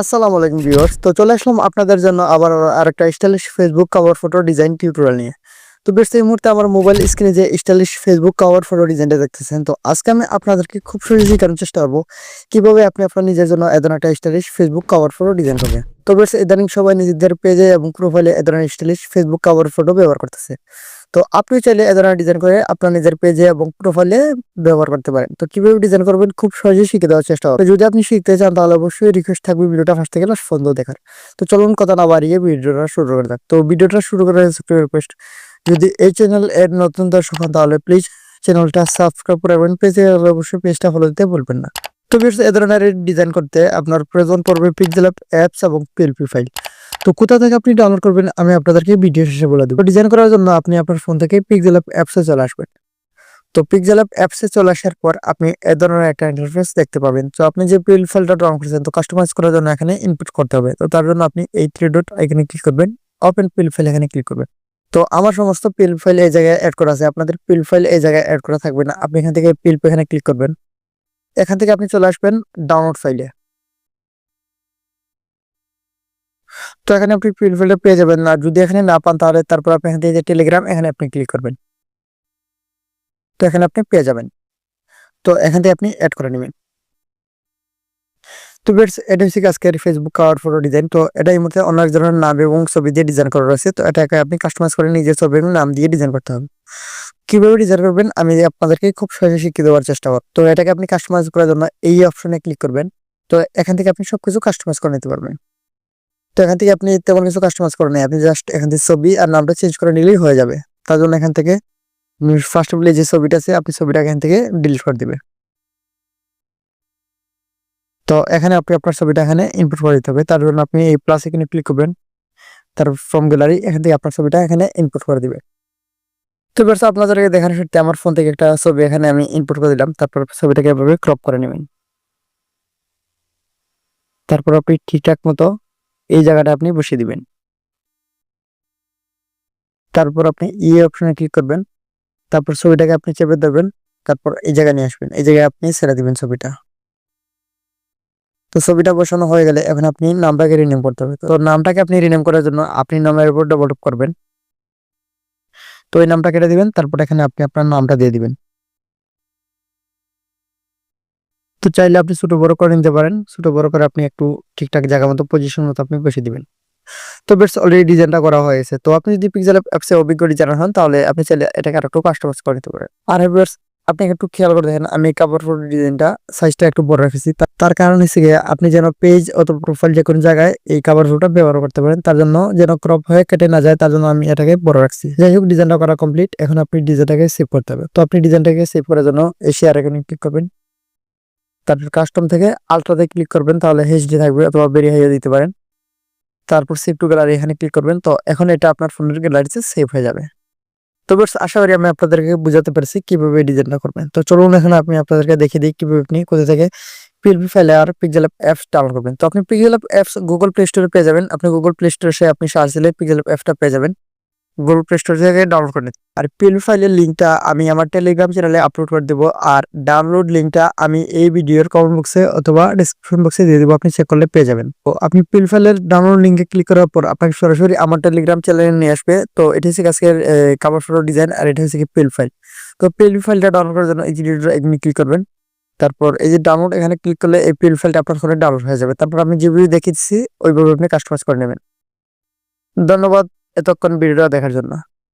আসসালামু আলাইকুম ভিউয়ার্স। তো চলে আসলাম আপনাদের জন্য আবার আরেকটা stylish Facebook cover photo design tutorial নিয়ে। তো বেশ এই মুহূর্তে আমার মোবাইল স্ক্রিনে যে স্টাইলিশ ফেসবুক কভার ফটো ডিজাইনটা দেখতেছেন, তো আজকে আমি আপনাদেরকে খুব সহজেই কারণ চেষ্টা করব কীভাবে আপনি আপনার নিজের জন্য এ ধরনের একটা stylish Facebook cover photo design করবেন। তো বেশ ইদানিং সবাই নিজেদের পেজে এবং প্রোফাইলে এ ধরনের স্টাইলিশ ফেসবুক কভার ফটো ব্যবহার করতেছে। তো আপনি চাইলে এ ধরনের ডিজাইন করে আপনার নিজের পেজে এবং প্রোফাইলে ব্যবহার করতে পারেন। তো কীভাবে ডিজাইন করবেন? খুব সহজেই শিখে দেওয়ার চেষ্টা করবেন যদি আপনি শিখতে চান, তাহলে অবশ্যই রিকোয়েস্ট থাকবে ভিডিওটা ফার্স্ট থেকে লাস্ট পর্যন্ত দেখার। তো চলুন কথা না বাড়িয়ে ভিডিওটা শুরু করে দেখ তো ভিডিওটা শুরু করার রিকোয়েস্ট যদি এই চ্যানেল এর নতুন দর্শক হন, তাহলে প্লিজ চ্যানেলটা সাবস্ক্রাইব করে রাখবেন। পেজে অবশ্যই পেজটা ফলো দিতে ভুলবেন না। তো এ ধরনের ডিজাইন করতে আপনার প্রয়োজন পড়বে পিক্সেল অ্যাপস এবং পিএলপি ফাইল তো কোথা থেকে আপনি ডাউনলোড করবেন, আমি আপনাদেরকে ভিডিও শেষে বলে দেবো। ডিজাইন করার জন্য আপনি আপনার ফোন থেকে পিক্সেল অ্যাপসে চলে আসবেন। তো পিক্সেল অ্যাপসে চলে আসার পর আপনি এ ধরনের একটা ইন্টারফেস দেখতে পাবেন। তো আপনি যে পিএল ফাইলটা ডাউনলোড করেছেন, তো কাস্টমাইজ করার জন্য এখানে ইনপুট করতে হবে। তো তার জন্য আপনি এই থ্রি ডট এখানে ক্লিক করবেন ওপেন পিএল ফাইল এখানে ক্লিক করবেন। তো আমার সমস্ত পিএল ফাইল এই জায়গায় অ্যাড করা আছে। আপনাদের পিএল ফাইল এই জায়গায় অ্যাড করা থাকবে না। আপনি এখান থেকে পিএল এখানে ক্লিক করবেন। এখান থেকে আপনি চলে আসবেন ডাউনলোড ফাইলে তো এখানে আপনি পিএল ফাইলটা পেয়ে যাবেন। না যদি এখানে না পান, তাহলে তারপর আপনি এখান টেলিগ্রাম এখানে আপনি ক্লিক করবেন। তো এখানে আপনি পেয়ে যাবেন। তো এখান থেকে আপনি অ্যাড করে নেবেন। তো বেশ, এটা হচ্ছে আজকের ফেসবুক কাওয়ার ফটো ডিজাইন তো এটা এই অন্য এক ধরনের নাম এবং ছবি দিয়ে ডিজাইন করা রয়েছে। তো এটাকে আপনি কাস্টমাইজ করে নিজের ছবি এবং নাম দিয়ে ডিজাইন করতে হবে। কীভাবে ডিজাইন করবেন? আমি আপনাদেরকে খুব সহজে শিখিয়ে দেওয়ার চেষ্টা করব। তো এটাকে আপনি কাস্টমাইজ করার জন্য এই অপশনে ক্লিক করবেন। তো এখান থেকে আপনি সবকিছু কাস্টমাইজ করে নিতে পারবেন। তো এখান থেকে আপনি তেমন কিছু কাস্টমাইজ করে নেই। আপনি জাস্ট এখান থেকে ছবি আর নামটা চেঞ্জ করে নিলেই হয়ে যাবে। তার জন্য এখান থেকে ফার্স্ট অফ যে ছবিটা আছে, আপনি ছবিটা এখান থেকে ডিলিট করে দিবে তো এখানে আপনি আপনার ছবিটা এখানে ইনপুট করে দিতে হবে। তার জন্য আপনি এই প্লাস এখানে ক্লিক করবেন। তার ফ্রম গ্যালারি এখান থেকে আপনার ছবিটা এখানে ইনপুট করে দিবে। তো বেশ আপনাদেরকে দেখানোর সাথে আমার ফোন থেকে একটা ছবি এখানে আমি ইনপুট করে দিলাম। তারপর ছবিটাকে এভাবে ক্রপ করে নেবেন। তারপর আপনি ঠিকঠাক মতো এই জায়গাটা আপনি বসিয়ে দিবেন। তারপর আপনি ই অপশনে ক্লিক করবেন। তারপর ছবিটাকে আপনি চেপে দেবেন তারপর এই জায়গায় নিয়ে আসবেন। এই জায়গায় আপনি ছেড়ে দিবেন ছবিটা। তো ছবিটা বসানো হয়ে গেলে এখন আপনি নামটাকে রিনেম করতে হবে। তো নামটাকে আপনি রিনেম করার জন্য আপনি নামের উপর ডবল টপ করবেন। তো এই নামটা কেটে দিবেন। তারপর এখানে আপনি আপনার নামটা দিয়ে দিবেন। তো চাইলে আপনি ছোট বড় করে নিতে পারেন। ছোট বড় করে আপনি একটু ঠিকঠাক জায়গা মতো পজিশন মতো আপনি বসিয়ে দিবেন। তো বেশ অলরেডি ডিজাইনটা করা হয়েছে তো আপনি যদি পিক্সেল অ্যাপসে অভিজ্ঞ ডিজাইনার হন, তাহলে আপনি চাইলে এটাকে আরেকটু কাস্টমাইজ করে নিতে পারেন। আর হেভার্স আপনি একটু খেয়াল করে দেখেন, আমি কাপড় ফটো ডিজাইনটা সাইজটা একটু বড় রেখেছি। তার কারণ হচ্ছে আপনি যেন পেজ অথবা প্রোফাইল যে কোনো জায়গায় এই কাপড় ফটোটা ব্যবহার করতে পারেন, তার জন্য যেন ক্রপ হয়ে কেটে না যায়, তার জন্য আমি এটাকে বড় রাখছি। যাই হোক ডিজাইনটা করা কমপ্লিট এখন আপনি ডিজাইনটাকে সেভ করতে হবে। তো আপনি ডিজাইনটাকে সেভ করার জন্য এই শেয়ার এখানে ক্লিক করবেন। তারপর কাস্টম থেকে আলট্রাতে ক্লিক করবেন, তাহলে এইচডি থাকবে অথবা বেরিয়ে হয়ে দিতে পারেন। তারপর সেভ টু গ্যালারি এখানে ক্লিক করবেন, তো এখন এটা আপনার ফোনের গ্যালারিতে সেভ হয়ে যাবে। তো বেশ আশা করি আমি আপনাদেরকে বুঝাতে পেরেছি কীভাবে ডিজাইনটা করবেন। তো চলুন এখন আমি আপনাদেরকে দেখিয়ে দিই কীভাবে আপনি কোথা থেকে পিএলপি ফাইলে আর পিক্সেল অ্যাপস ডাউনলোড করবেন। তো আপনি পিক্সেল অ্যাপস গুগল প্লে স্টোরে পেয়ে যাবেন। আপনি গুগল প্লে স্টোরে এসে আপনি সার্চ দিলে পিক্সেল অ্যাপটা পেয়ে যাবেন। গুগল প্লে স্টোর থেকে ডাউনলোড করে নিতে। আর পিএলপি ফাইলের লিঙ্কটা আমি আমার টেলিগ্রাম চ্যানেলে আপলোড করে দেবো। আর ডাউনলোড লিঙ্কটা আমি এই ভিডিওর কমেন্ট বক্সে অথবা ডিসক্রিপশন বক্সে দিয়ে দেবো। আপনি চেক করলে পেয়ে যাবেন। তো আপনি পিএল ফাইলের ডাউনলোড লিঙ্কে ক্লিক করার পর আপনাকে সরাসরি আমার টেলিগ্রাম চ্যানেলে নিয়ে আসবে। তো এটা হচ্ছে আজকের কাভার ফটো ডিজাইন আর এটা হচ্ছে কি পিএল ফাইল তো পিএল ফাইলটা ডাউনলোড করার জন্য এই যে এখানে ক্লিক করবেন। তারপর এই যে ডাউনলোড এখানে ক্লিক করলে এই পিএল ফাইলটা আপনার ফোনে ডাউনলোড হয়ে যাবে। তারপর আমি যেভাবে দেখিয়েছি, ওইভাবে আপনি কাস্টমাইজ করে নেবেন। ধন্যবাদ। এতক্ষণ ভিডিওটা দেখার জন্য।